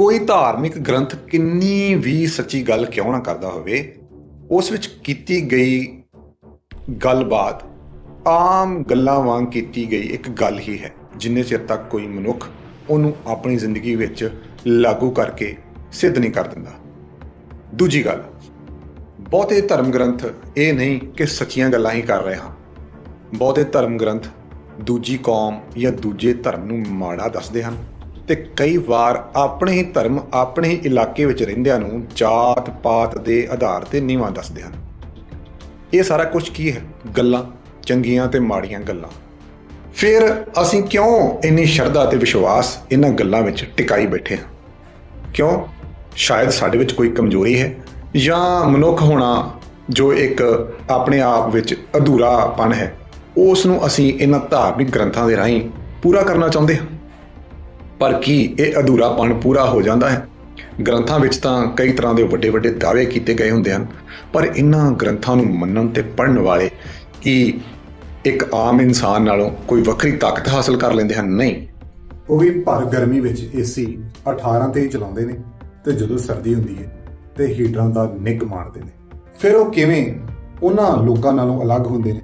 ਕੋਈ ਧਾਰਮਿਕ ਗ੍ਰੰਥ ਕਿੰਨੀ ਵੀ ਸੱਚੀ ਗੱਲ ਕਿਉਂ ਨਾ ਕਰਦਾ ਹੋਵੇ, ਉਸ ਵਿੱਚ ਕੀਤੀ ਗਈ ਗੱਲਬਾਤ ਆਮ ਗੱਲਾਂ ਵਾਂਗ ਕੀਤੀ ਗਈ ਇੱਕ ਗੱਲ ਹੀ ਹੈ, ਜਿੰਨੇ ਚਿਰ ਤੱਕ ਕੋਈ ਮਨੁੱਖ ਉਹਨੂੰ ਆਪਣੀ ਜ਼ਿੰਦਗੀ ਵਿੱਚ ਲਾਗੂ ਕਰਕੇ ਸਿੱਧ ਨਹੀਂ ਕਰ ਦਿੰਦਾ। ਦੂਜੀ ਗੱਲ, ਬਹੁਤੇ ਧਰਮ ਗ੍ਰੰਥ ਇਹ ਨਹੀਂ ਕਿ ਸੱਚੀਆਂ ਗੱਲਾਂ ਹੀ ਕਰ ਰਹੇ ਹਾਂ। ਬਹੁਤੇ ਧਰਮ ਗ੍ਰੰਥ ਦੂਜੀ ਕੌਮ ਜਾਂ ਦੂਜੇ ਧਰਮ ਨੂੰ ਮਾੜਾ ਦੱਸਦੇ ਹਨ। ਤੇ ਕਈ ਵਾਰ ਆਪਣੇ ਹੀ ਧਰਮ, ਆਪਣੇ ਹੀ ਇਲਾਕੇ ਵਿੱਚ ਰਹਿੰਦਿਆਂ ਨੂੰ ਜਾਤ ਪਾਤ ਦੇ ਆਧਾਰ ਤੇ ਨੀਵਾਂ ਦੱਸਦੇ ਹਨ। ਇਹ ਸਾਰਾ ਕੁਝ ਕੀ ਹੈ? ਗੱਲਾਂ, ਚੰਗੀਆਂ ਤੇ ਮਾੜੀਆਂ ਗੱਲਾਂ। ਫਿਰ ਅਸੀਂ ਕਿਉਂ ਇੰਨੀ ਸ਼ਰਧਾ ਤੇ ਵਿਸ਼ਵਾਸ ਇਹਨਾਂ ਗੱਲਾਂ ਵਿੱਚ ਟਿਕਾਈ ਬੈਠੇ ਹਾਂ? ਕਿਉਂ? ਸ਼ਾਇਦ ਸਾਡੇ ਵਿੱਚ ਕੋਈ ਕਮਜ਼ੋਰੀ ਹੈ ਜਾਂ ਮਨੁੱਖ ਹੋਣਾ ਜੋ ਇੱਕ ਆਪਣੇ ਆਪ ਵਿੱਚ ਅਧੂਰਾਪਨ ਹੈ, ਉਸ ਨੂੰ ਅਸੀਂ ਇਹਨਾਂ ਧਾਰਮਿਕ ਗ੍ਰੰਥਾਂ ਦੇ ਰਾਹੀਂ ਪੂਰਾ ਕਰਨਾ ਚਾਹੁੰਦੇ ਹਾਂ। ਪਰ ਕੀ ਇਹ ਅਧੂਰਾਪਣ ਪੂਰਾ ਹੋ ਜਾਂਦਾ ਹੈ? ਗ੍ਰੰਥਾਂ ਵਿੱਚ ਤਾਂ ਕਈ ਤਰ੍ਹਾਂ ਦੇ ਵੱਡੇ ਵੱਡੇ ਦਾਅਵੇ ਕੀਤੇ ਗਏ ਹੁੰਦੇ ਹਨ, ਪਰ ਇਹਨਾਂ ਗ੍ਰੰਥਾਂ ਨੂੰ ਮੰਨਣ ਤੇ ਪੜ੍ਹਨ ਵਾਲੇ ਕੀ ਇੱਕ ਆਮ ਇਨਸਾਨ ਨਾਲੋਂ ਕੋਈ ਵੱਖਰੀ ਤਾਕਤ ਹਾਸਲ ਕਰ ਲੈਂਦੇ ਹਨ? ਨਹੀਂ। ਉਹ ਵੀ ਭਰ ਗਰਮੀ ਵਿੱਚ ਏਸੀ 18 ਤੇ ਹੀ ਚਲਾਉਂਦੇ ਨੇ ਤੇ ਜਦੋਂ ਸਰਦੀ ਹੁੰਦੀ ਹੈ ਤੇ ਹੀਟਰਾਂ ਦਾ ਨਿੱਘ ਮਾਣਦੇ ਨੇ। ਫਿਰ ਉਹ ਕਿਵੇਂ ਉਹਨਾਂ ਲੋਕਾਂ ਨਾਲੋਂ ਅਲੱਗ ਹੁੰਦੇ ਨੇ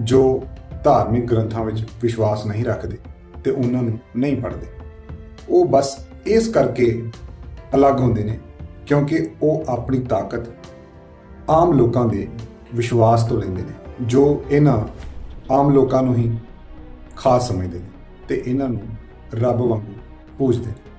ਜੋ ਧਾਰਮਿਕ ਗ੍ਰੰਥਾਂ ਵਿੱਚ ਵਿਸ਼ਵਾਸ ਨਹੀਂ ਰੱਖਦੇ ਤੇ ਉਹਨਾਂ ਨੂੰ ਨਹੀਂ ਪੜ੍ਹਦੇ? ਉਹ ਬਸ ਇਸ ਕਰਕੇ ਅਲੱਗ ਹੁੰਦੇ ਨੇ, ਕਿਉਂਕਿ ਉਹ ਆਪਣੀ ਤਾਕਤ ਆਮ ਲੋਕਾਂ ਦੇ ਵਿਸ਼ਵਾਸ ਤੋਂ ਲੈਂਦੇ ਨੇ, ਜੋ ਇਹਨਾਂ ਆਮ ਲੋਕਾਂ ਨੂੰ ਹੀ ਖਾਸ ਸਮਝਦੇ ਨੇ ਤੇ ਇਹਨਾਂ ਨੂੰ ਰੱਬ ਵਾਂਗੂ ਪੂਜਦੇ ਨੇ।